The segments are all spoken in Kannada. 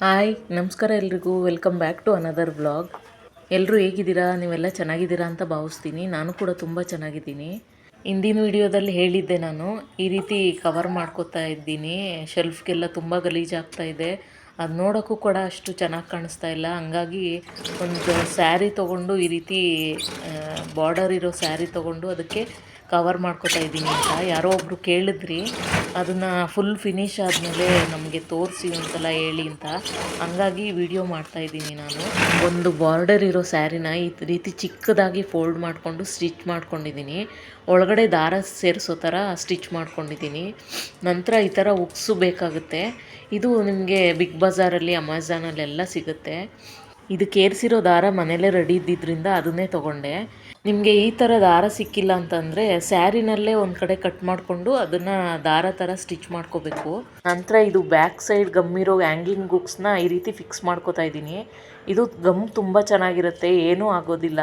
ಹಾಯ್, ನಮಸ್ಕಾರ ಎಲ್ರಿಗೂ. Welcome back to another vlog ಎಲ್ಲರೂ ಹೇಗಿದ್ದೀರಾ? ನೀವೆಲ್ಲ ಚೆನ್ನಾಗಿದ್ದೀರಾ ಅಂತ ಭಾವಿಸ್ತೀನಿ. ನಾನು ಕೂಡ ತುಂಬ ಚೆನ್ನಾಗಿದ್ದೀನಿ. ಹಿಂದಿನ ವಿಡಿಯೋದಲ್ಲಿ ಹೇಳಿದ್ದೆ ನಾನು, ಈ ರೀತಿ ಕವರ್ ಮಾಡ್ಕೋತಾ ಇದ್ದೀನಿ. ಶೆಲ್ಫ್ಗೆಲ್ಲ ತುಂಬ ಗಲೀಜಾಗ್ತಾ ಇದೆ. ಅದು ನೋಡೋಕ್ಕೂ ಕೂಡ ಅಷ್ಟು ಚೆನ್ನಾಗಿ ಕಾಣಿಸ್ತಾ ಇಲ್ಲ. ಹಂಗಾಗಿ ಒಂದು ಸ್ಯಾರಿ ತೊಗೊಂಡು ಈ ರೀತಿ ಬಾರ್ಡರ್ ಇರೋ ಸ್ಯಾರಿ ತೊಗೊಂಡು ಅದಕ್ಕೆ ಕವರ್ ಮಾಡ್ಕೋತಾ ಇದ್ದೀನಿ ಅಂತ. ಯಾರೋ ಒಬ್ಬರು ಕೇಳಿದ್ರಿ. ಅದನ್ನು ಫುಲ್ ಫಿನಿಶ್ ಆದಮೇಲೆ ನಮಗೆ ತೋರಿಸಿ ಒಂದ್ಸಲ ಹೇಳಿ ಅಂತ. ಹಂಗಾಗಿ ವಿಡಿಯೋ ಮಾಡ್ತಾ ಇದ್ದೀನಿ ನಾನು. ಒಂದು ಬಾರ್ಡರ್ ಇರೋ ಸ್ಯಾರಿನ ಈ ರೀತಿ ಚಿಕ್ಕದಾಗಿ ಫೋಲ್ಡ್ ಮಾಡಿಕೊಂಡು ಸ್ಟಿಚ್ ಮಾಡ್ಕೊಂಡಿದ್ದೀನಿ. ಒಳಗಡೆ ದಾರ ಸೇರಿಸೋ ಥರ ಸ್ಟಿಚ್ ಮಾಡ್ಕೊಂಡಿದ್ದೀನಿ. ನಂತರ ಈ ಥರ ಉಕ್ಸು ಬೇಕಾಗುತ್ತೆ. ಇದು ನಿಮಗೆ ಬಿಗ್ ಬಜಾರಲ್ಲಿ ಅಮೆಝಾನಲ್ಲೆಲ್ಲ ಸಿಗುತ್ತೆ. ಇದು ಏರಿಸಿರೋ ದಾರ ಮನೇಲೇ ರೆಡಿ ಇದ್ದಿದ್ದರಿಂದ ಅದನ್ನೇ ತೊಗೊಂಡೆ. ನಿಮಗೆ ಈ ಥರ ದಾರ ಸಿಕ್ಕಿಲ್ಲ ಅಂತಂದರೆ ಸ್ಯಾರಿನಲ್ಲೇ ಒಂದು ಕಡೆ ಕಟ್ ಮಾಡಿಕೊಂಡು ಅದನ್ನು ದಾರ ಥರ ಸ್ಟಿಚ್ ಮಾಡ್ಕೋಬೇಕು. ನಂತರ ಇದು ಬ್ಯಾಕ್ ಸೈಡ್ ಗಮ್ ಇರೋ ಆ್ಯಂಗ್ಲಿಂಗ್ ಹುಕ್ಸ್ನ ಈ ರೀತಿ ಫಿಕ್ಸ್ ಮಾಡ್ಕೋತಾ ಇದ್ದೀನಿ. ಇದು ಗಮ್ ತುಂಬ ಚೆನ್ನಾಗಿರುತ್ತೆ ಏನೂ ಆಗೋದಿಲ್ಲ.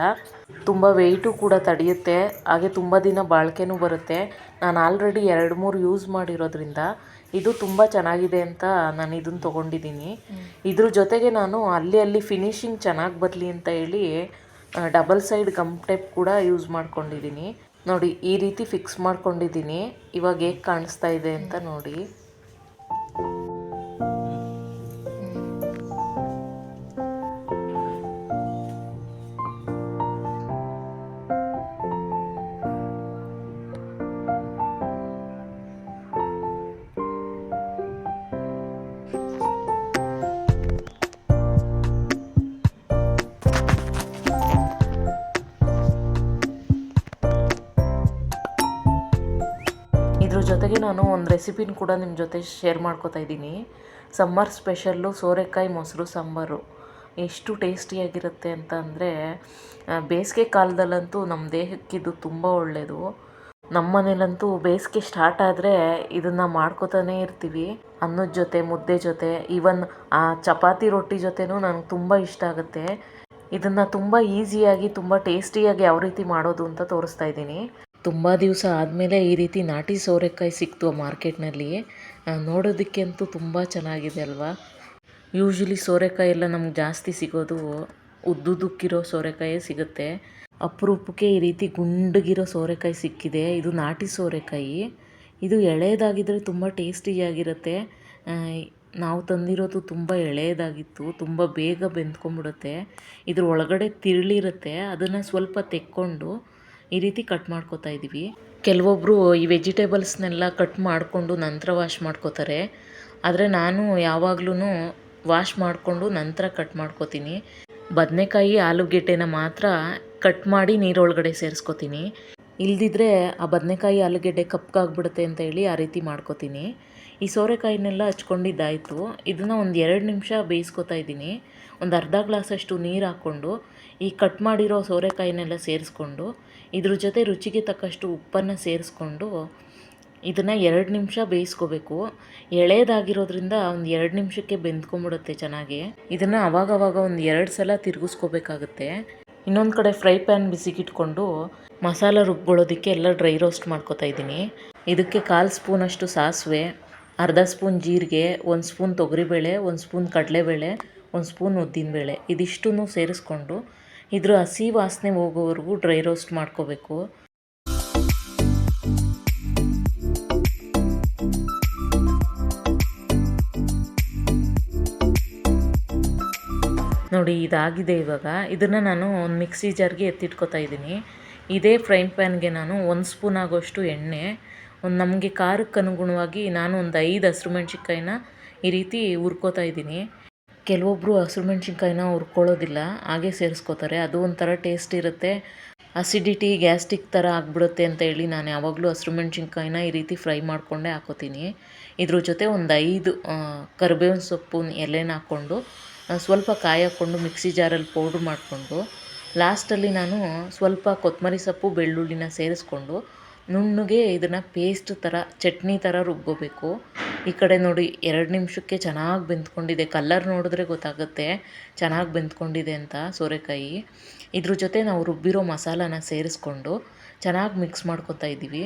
ತುಂಬ ವೆಯ್ಟು ಕೂಡ ತಡೆಯುತ್ತೆ ಹಾಗೆ ತುಂಬ ದಿನ ಬಾಳಿಕೆನೂ ಬರುತ್ತೆ. ನಾನು ಆಲ್ರೆಡಿ ಎರಡು ಮೂರು ಯೂಸ್ ಮಾಡಿರೋದ್ರಿಂದ ಇದು ತುಂಬ ಚೆನ್ನಾಗಿದೆ ಅಂತ ನಾನು ಇದನ್ನು ತೊಗೊಂಡಿದ್ದೀನಿ. ಇದ್ರ ಜೊತೆಗೆ ನಾನು ಅಲ್ಲಿ ಅಲ್ಲಿ ಫಿನಿಶಿಂಗ್ ಚೆನ್ನಾಗಿ ಬರಲಿ ಅಂತ ಹೇಳಿ ಡಬಲ್ ಸೈಡ್ ಗಮ್ ಟೇಪ್ ಕೂಡ ಯೂಸ್ ಮಾಡ್ಕೊಂಡಿದ್ದೀನಿ. ನೋಡಿ, ಈ ರೀತಿ ಫಿಕ್ಸ್ ಮಾಡ್ಕೊಂಡಿದ್ದೀನಿ. ಇವಾಗ ಹೇಗೆ ಕಾಣಿಸ್ತಾ ಇದೆ ಅಂತ ನೋಡಿ. ಜೊತೆಗೆ ನಾನು ಒಂದು ರೆಸಿಪಿನ ಕೂಡ ನಿಮ್ಮ ಜೊತೆ ಶೇರ್ ಮಾಡ್ಕೋತಾ ಇದ್ದೀನಿ. ಸಮ್ಮರ್ ಸ್ಪೆಷಲ್ಲು ಸೋರೆಕಾಯಿ ಮೊಸರು ಸಾಂಬಾರು. ಎಷ್ಟು ಟೇಸ್ಟಿಯಾಗಿರುತ್ತೆ ಅಂತ ಅಂದರೆ ಬೇಸಿಗೆ ಕಾಲದಲ್ಲಂತೂ ನಮ್ಮ ದೇಹಕ್ಕಿದು ತುಂಬ ಒಳ್ಳೆಯದು ನಮ್ಮ ಮನೇಲಂತೂ ಬೇಸಿಗೆ ಸ್ಟಾರ್ಟ್ ಆದರೆ ಇದನ್ನು ಮಾಡ್ಕೋತಾನೇ ಇರ್ತೀವಿ. ಅನ್ನದ ಜೊತೆ, ಮುದ್ದೆ ಜೊತೆ, ಈವನ್, ಆ, ಚಪಾತಿ ರೊಟ್ಟಿ ಜೊತೆನೂ ನನಗೆ ತುಂಬ ಇಷ್ಟ ಆಗುತ್ತೆ. ಇದನ್ನು ತುಂಬ ಈಸಿಯಾಗಿ, ತುಂಬ ಟೇಸ್ಟಿಯಾಗಿ ಯಾವ ರೀತಿ ಮಾಡೋದು ಅಂತ ತೋರಿಸ್ತಾ ಇದ್ದೀನಿ. ತುಂಬ ದಿವಸ ಆದಮೇಲೆ ಈ ರೀತಿ ನಾಟಿ ಸೋರೆಕಾಯಿ ಸಿಕ್ತು ಮಾರ್ಕೆಟ್ನಲ್ಲಿ. ನೋಡೋದಕ್ಕೆ ಅಂತೂ ತುಂಬ ಚೆನ್ನಾಗಿದೆ ಅಲ್ವಾ? ಯೂಶ್ವಲಿ ಸೋರೆಕಾಯಿ ಎಲ್ಲ ನಮ್ಗೆ ಜಾಸ್ತಿ ಸಿಗೋದು ಉದ್ದುದುಕ್ಕಿರೋ ಸೋರೆಕಾಯೇ ಸಿಗುತ್ತೆ. ಅಪರೂಪಕ್ಕೆ ಈ ರೀತಿ ಗುಂಡಗಿರೋ ಸೋರೆಕಾಯಿ ಸಿಕ್ಕಿದೆ. ಇದು ನಾಟಿ ಸೋರೆಕಾಯಿ. ಇದು ಎಳೆಯದಾಗಿದ್ದರೆ ತುಂಬ ಟೇಸ್ಟಿಯಾಗಿರುತ್ತೆ. ನಾವು ತಂದಿರೋದು ತುಂಬ ಎಳೆಯದಾಗಿತ್ತು, ತುಂಬ ಬೇಗ ಬೆಂದ್ಕೊಂಬಿಡುತ್ತೆ ಇದ್ರ ಒಳಗಡೆ ತಿರುಳಿರುತ್ತೆ, ಅದನ್ನು ಸ್ವಲ್ಪ ತೆಕ್ಕೊಂಡು ಈ ರೀತಿ ಕಟ್ ಮಾಡ್ಕೋತಾ ಇದ್ದೀವಿ. ಕೆಲವೊಬ್ಬರು ಈ ವೆಜಿಟೇಬಲ್ಸ್ನೆಲ್ಲ ಕಟ್ ಮಾಡಿಕೊಂಡು ನಂತರ ವಾಶ್ ಮಾಡ್ಕೋತಾರೆ. ಆದರೆ ನಾನು ಯಾವಾಗ್ಲೂ ವಾಶ್ ಮಾಡಿಕೊಂಡು ನಂತರ ಕಟ್ ಮಾಡ್ಕೋತೀನಿ. ಬದನೆಕಾಯಿ ಆಲೂಗೆಡ್ಡೆನ ಮಾತ್ರ ಕಟ್ ಮಾಡಿ ನೀರೊಳಗಡೆ ಸೇರಿಸ್ಕೋತೀನಿ. ಇಲ್ದಿದ್ರೆ ಆ ಬದನೆಕಾಯಿ ಆಲೂಗೆಡ್ಡೆ ಕಪ್ಪಾಗ್ಬಿಡುತ್ತೆ ಅಂತ ಹೇಳಿ ಆ ರೀತಿ ಮಾಡ್ಕೋತೀನಿ. ಈ ಸೋರೆಕಾಯಿನೆಲ್ಲ ಹಚ್ಕೊಂಡಿದ್ದಾಯಿತು. ಇದನ್ನು ಒಂದು ಎರಡು ನಿಮಿಷ ಬೇಯಿಸ್ಕೊತಾ ಇದ್ದೀನಿ. ಒಂದು ಅರ್ಧ ಗ್ಲಾಸಷ್ಟು ನೀರು ಹಾಕ್ಕೊಂಡು ಈ ಕಟ್ ಮಾಡಿರೋ ಸೋರೆಕಾಯಿನೆಲ್ಲ ಸೇರಿಸ್ಕೊಂಡು ಇದ್ರ ಜೊತೆ ರುಚಿಗೆ ತಕ್ಕಷ್ಟು ಉಪ್ಪನ್ನು ಸೇರಿಸ್ಕೊಂಡು ಇದನ್ನು ಎರಡು ನಿಮಿಷ ಬೇಯಿಸ್ಕೋಬೇಕು. ಎಳೆದಾಗಿರೋದ್ರಿಂದ ಒಂದು ಎರಡು ನಿಮಿಷಕ್ಕೆ ಬೆಂದ್ಕೊಂಬಿಡುತ್ತೆ ಚೆನ್ನಾಗಿ. ಇದನ್ನು ಅವಾಗವಾಗ ಒಂದು ಎರಡು ಸಲ ತಿರುಗಿಸ್ಕೋಬೇಕಾಗುತ್ತೆ. ಇನ್ನೊಂದು ಕಡೆ ಫ್ರೈ ಪ್ಯಾನ್ ಬಿಸಿಗಿಟ್ಕೊಂಡು ಮಸಾಲ ರುಬ್ಕೊಳ್ಳೋದಕ್ಕೆ ಎಲ್ಲ ಡ್ರೈ ರೋಸ್ಟ್ ಮಾಡ್ಕೊತಾ ಇದ್ದೀನಿ. ಇದಕ್ಕೆ ಕಾಲು ಸ್ಪೂನಷ್ಟು ಸಾಸಿವೆ, ಅರ್ಧ ಸ್ಪೂನ್ ಜೀರಿಗೆ, ಒಂದು ಸ್ಪೂನ್ ತೊಗರಿಬೇಳೆ, ಒಂದು ಸ್ಪೂನ್ ಕಡಲೆಬೇಳೆ, ಒಂದು ಸ್ಪೂನ್ ಉದ್ದಿನಬೇಳೆ ಇದಿಷ್ಟೂ ಸೇರಿಸ್ಕೊಂಡು ಇದ್ರ ಹಸಿ ವಾಸನೆ ಹೋಗೋವರೆಗೂ ಡ್ರೈ ರೋಸ್ಟ್ ಮಾಡ್ಕೋಬೇಕು. ನೋಡಿ, ಇದಾಗಿದೆ ಇವಾಗ. ಇದನ್ನು ನಾನು ಒಂದು ಮಿಕ್ಸಿ ಜಾರ್ಗೆ ಎತ್ತಿಟ್ಕೊತಾ ಇದ್ದೀನಿ. ಇದೇ ಫ್ರೈನ್ ಪ್ಯಾನ್ಗೆ ನಾನು ಒಂದು ಸ್ಪೂನ್ ಆಗೋಷ್ಟು ಎಣ್ಣೆ, ಒಂದು ನಮಗೆ ಖಾರಕ್ಕೆ ಅನುಗುಣವಾಗಿ ನಾನು ಒಂದು ಐದು ಹಸಿರು ಮೆಣ್ಸಿನ್ಕಾಯಿನ ಈ ರೀತಿ ಹುರ್ಕೋತಾ ಇದ್ದೀನಿ. ಕೆಲವೊಬ್ಬರು ಹಸಿರು ಮೆಣ್ಸಿನ್ಕಾಯಿನ ಹುರ್ಕೊಳ್ಳೋದಿಲ್ಲ, ಹಾಗೆ ಸೇರಿಸ್ಕೋತಾರೆ. ಅದು ಒಂಥರ ಟೇಸ್ಟ್ ಇರುತ್ತೆ. ಅಸಿಡಿಟಿ ಗ್ಯಾಸ್ಟಿಕ್ ಥರ ಆಗಿಬಿಡುತ್ತೆ ಅಂತ ಹೇಳಿ ನಾನು ಯಾವಾಗಲೂ ಹಸಿರು ಮೆಣ್ಸಿನ್ಕಾಯಿನ ಈ ರೀತಿ ಫ್ರೈ ಮಾಡಿಕೊಂಡೇ ಹಾಕೋತೀನಿ. ಇದ್ರ ಜೊತೆ ಒಂದು ಐದು ಕರಿಬೇವಿನ ಸೊಪ್ಪು ಎಲೆನ ಹಾಕ್ಕೊಂಡು ಸ್ವಲ್ಪ ಕಾಯಿ ಹಾಕ್ಕೊಂಡು ಮಿಕ್ಸಿ ಜಾರಲ್ಲಿ ಪೌಡ್ರ್ ಮಾಡಿಕೊಂಡು ಲಾಸ್ಟಲ್ಲಿ ನಾನು ಸ್ವಲ್ಪ ಕೊತ್ತಂಬರಿ ಸೊಪ್ಪು, ಬೆಳ್ಳುಳ್ಳಿನ ಸೇರಿಸ್ಕೊಂಡು, ನುಣ್ಣಗೆ ಇದನ್ನು ಪೇಸ್ಟ್ ಥರ, ಚಟ್ನಿ ಥರ ರುಬ್ಕೋಬೇಕು. ಈ ಕಡೆ ನೋಡಿ ಎರಡು ನಿಮಿಷಕ್ಕೆ ಚೆನ್ನಾಗಿ ಬೆಂದ್ಕೊಂಡಿದೆ. ಕಲ್ಲರ್ ನೋಡಿದ್ರೆ ಗೊತ್ತಾಗುತ್ತೆ ಚೆನ್ನಾಗಿ ಬೆಂದ್ಕೊಂಡಿದೆ ಅಂತ ಸೋರೆಕಾಯಿ. ಇದ್ರ ಜೊತೆ ನಾವು ರುಬ್ಬಿರೋ ಮಸಾಲಾನ ಸೇರಿಸ್ಕೊಂಡು ಚೆನ್ನಾಗಿ ಮಿಕ್ಸ್ ಮಾಡ್ಕೊತಾ ಇದ್ದೀವಿ.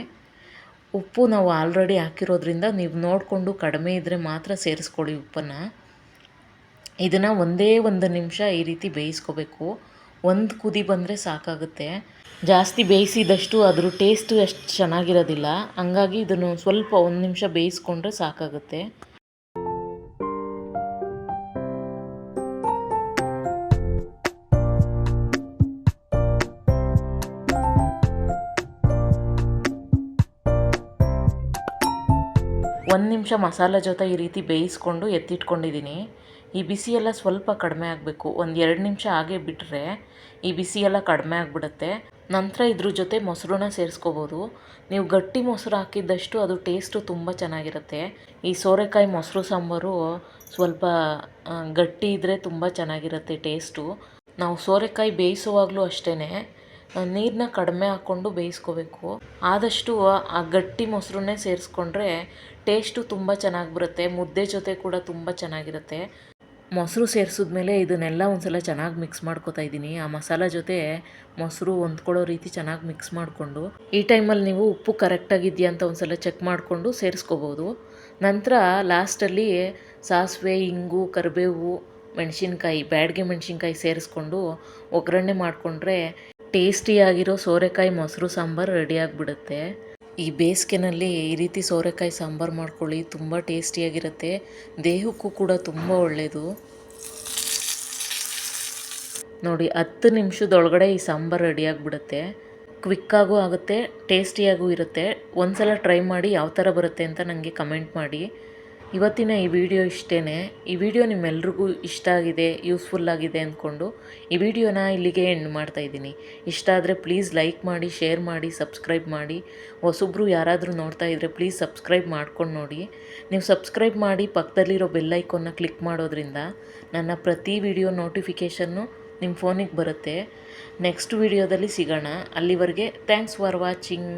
ಉಪ್ಪು ನಾವು ಆಲ್ರೆಡಿ ಹಾಕಿರೋದ್ರಿಂದ ನೀವು ನೋಡಿಕೊಂಡು ಕಡಿಮೆ ಇದ್ದರೆ ಮಾತ್ರ ಸೇರಿಸ್ಕೊಳ್ಳಿ ಉಪ್ಪನ್ನು. ಇದನ್ನು ಒಂದೇ ಒಂದು ನಿಮಿಷ ಈ ರೀತಿ ಬೇಯಿಸ್ಕೋಬೇಕು. ಒಂದು ಕುದಿ ಬಂದರೆ ಸಾಕಾಗುತ್ತೆ. ಜಾಸ್ತಿ ಬೇಯಿಸಿದಷ್ಟು ಅದ್ರ ಟೇಸ್ಟು ಅಷ್ಟು ಚೆನ್ನಾಗಿರೋದಿಲ್ಲ. ಹಂಗಾಗಿ ಇದನ್ನು ಸ್ವಲ್ಪ ಒಂದು ನಿಮಿಷ ಬೇಯಿಸ್ಕೊಂಡ್ರೆ ಸಾಕಾಗುತ್ತೆ. ಒಂದು ನಿಮಿಷ ಮಸಾಲೆ ಜೊತೆ ಈ ರೀತಿ ಬೇಯಿಸ್ಕೊಂಡು ಎತ್ತಿಟ್ಕೊಂಡಿದ್ದೀನಿ. ಈ ಬಿಸಿ ಎಲ್ಲ ಸ್ವಲ್ಪ ಕಡಿಮೆ ಆಗಬೇಕು. ಒಂದು ಎರಡು ನಿಮಿಷ ಹಾಗೆ ಬಿಟ್ಟರೆ ಈ ಬಿಸಿ ಎಲ್ಲ ಕಡಿಮೆ ಆಗಿಬಿಡುತ್ತೆ. ನಂತರ ಇದ್ರ ಜೊತೆ ಮೊಸರನ್ನ ಸೇರಿಸ್ಕೋಬೋದು. ನೀವು ಗಟ್ಟಿ ಮೊಸರು ಹಾಕಿದ್ದಷ್ಟು ಅದು ಟೇಸ್ಟು ತುಂಬ ಚೆನ್ನಾಗಿರುತ್ತೆ. ಈ ಸೋರೆಕಾಯಿ ಮೊಸರು ಸಾಂಬಾರು ಸ್ವಲ್ಪ ಗಟ್ಟಿ ಇದ್ದರೆ ತುಂಬ ಚೆನ್ನಾಗಿರುತ್ತೆ ಟೇಸ್ಟು. ನಾವು ಸೋರೆಕಾಯಿ ಬೇಯಿಸುವಾಗಲೂ ಅಷ್ಟೇ ನೀರನ್ನ ಕಡಿಮೆ ಹಾಕ್ಕೊಂಡು ಬೇಯಿಸ್ಕೋಬೇಕು. ಆದಷ್ಟು ಆ ಗಟ್ಟಿ ಮೊಸರನ್ನೇ ಸೇರಿಸ್ಕೊಂಡ್ರೆ ಟೇಸ್ಟು ತುಂಬ ಚೆನ್ನಾಗಿ ಬರುತ್ತೆ, ಮುದ್ದೆ ಜೊತೆ ಕೂಡ ತುಂಬ ಚೆನ್ನಾಗಿರುತ್ತೆ. ಮೊಸರು ಸೇರಿಸಿದ್ಮೇಲೆ ಇದನ್ನೆಲ್ಲ ಒಂದ್ಸಲ ಚೆನ್ನಾಗಿ ಮಿಕ್ಸ್ ಮಾಡ್ಕೊತಾ ಇದ್ದೀನಿ. ಆ ಮಸಾಲ ಜೊತೆ ಮೊಸರು ಹೊಂದ್ಕೊಳ್ಳೋ ರೀತಿ ಚೆನ್ನಾಗಿ ಮಿಕ್ಸ್ ಮಾಡಿಕೊಂಡು. ಈ ಟೈಮಲ್ಲಿ ನೀವು ಉಪ್ಪು ಕರೆಕ್ಟಾಗಿದೆಯಾ ಅಂತ ಒಂದ್ಸಲ ಚೆಕ್ ಮಾಡಿಕೊಂಡು ಸೇರಿಸ್ಕೋಬೋದು. ನಂತರ ಲಾಸ್ಟಲ್ಲಿ ಸಾಸಿವೆ, ಇಂಗು, ಕರಿಬೇವು, ಮೆಣಸಿನ್ಕಾಯಿ, ಬ್ಯಾಡಗೆ ಮೆಣಸಿನ್ಕಾಯಿ ಸೇರಿಸ್ಕೊಂಡು ಒಗ್ಗರಣೆ ಮಾಡಿಕೊಂಡ್ರೆ ಟೇಸ್ಟಿಯಾಗಿರೋ ಸೋರೆಕಾಯಿ ಮೊಸರು ಸಾಂಬಾರು ರೆಡಿಯಾಗಿಬಿಡುತ್ತೆ. ಈ ಬೇಸಿಗೆನಲ್ಲಿ ಈ ರೀತಿ ಸೋರೆಕಾಯಿ ಸಾಂಬಾರು ಮಾಡ್ಕೊಳ್ಳಿ, ತುಂಬ ಟೇಸ್ಟಿಯಾಗಿರುತ್ತೆ. ದೇಹಕ್ಕೂ ಕೂಡ ತುಂಬ ಒಳ್ಳೆಯದು ನೋಡಿ, ಹತ್ತು ನಿಮಿಷದೊಳಗಡೆ ಈ ಸಾಂಬಾರು ರೆಡಿಯಾಗಿಬಿಡುತ್ತೆ. ಕ್ವಿಕ್ಕಾಗೂ ಆಗುತ್ತೆ, ಟೇಸ್ಟಿಯಾಗೂ ಇರುತ್ತೆ. ಒಂದು ಸಲ ಟ್ರೈ ಮಾಡಿ ಯಾವ ಥರ ಬರುತ್ತೆ ಅಂತ ನನಗೆ ಕಮೆಂಟ್ ಮಾಡಿ. ಇವತ್ತಿನ ಈ ವಿಡಿಯೋ ಇಷ್ಟೇ ಈ ವಿಡಿಯೋ ನಿಮ್ಮೆಲ್ರಿಗೂ ಇಷ್ಟ ಆಗಿದೆ ಯೂಸ್ಫುಲ್ ಆಗಿದೆ ಅಂದ್ಕೊಂಡು ಈ ವಿಡಿಯೋನ ಇಲ್ಲಿಗೆ ಎಂಡ್ ಮಾಡ್ತಾ ಇದ್ದೀನಿ. ಇಷ್ಟ ಆದರೆ ಪ್ಲೀಸ್ ಲೈಕ್ ಮಾಡಿ ಶೇರ್ ಮಾಡಿ ಸಬ್ಸ್ಕ್ರೈಬ್ ಮಾಡಿ. ಹೊಸೊಬ್ಬರು ಯಾರಾದರೂ ನೋಡ್ತಾ ಇದ್ದರೆ ಪ್ಲೀಸ್ ಸಬ್ಸ್ಕ್ರೈಬ್ ಮಾಡ್ಕೊಂಡು ನೋಡಿ. ನೀವು ಸಬ್ಸ್ಕ್ರೈಬ್ ಮಾಡಿ ಪಕ್ಕದಲ್ಲಿರೋ ಬೆಲ್ ಐಕಾನ್ನ ಕ್ಲಿಕ್ ಮಾಡೋದ್ರಿಂದ ನನ್ನ ಪ್ರತಿ ವಿಡಿಯೋ ನೋಟಿಫಿಕೇಷನ್ನು ನಿಮ್ಮ ಫೋನಿಗೆ ಬರುತ್ತೆ. ನೆಕ್ಸ್ಟ್ ವಿಡಿಯೋದಲ್ಲಿ ಸಿಗೋಣ. ಅಲ್ಲಿವರೆಗೆ ಥ್ಯಾಂಕ್ಸ್ ಫಾರ್ ವಾಚಿಂಗ್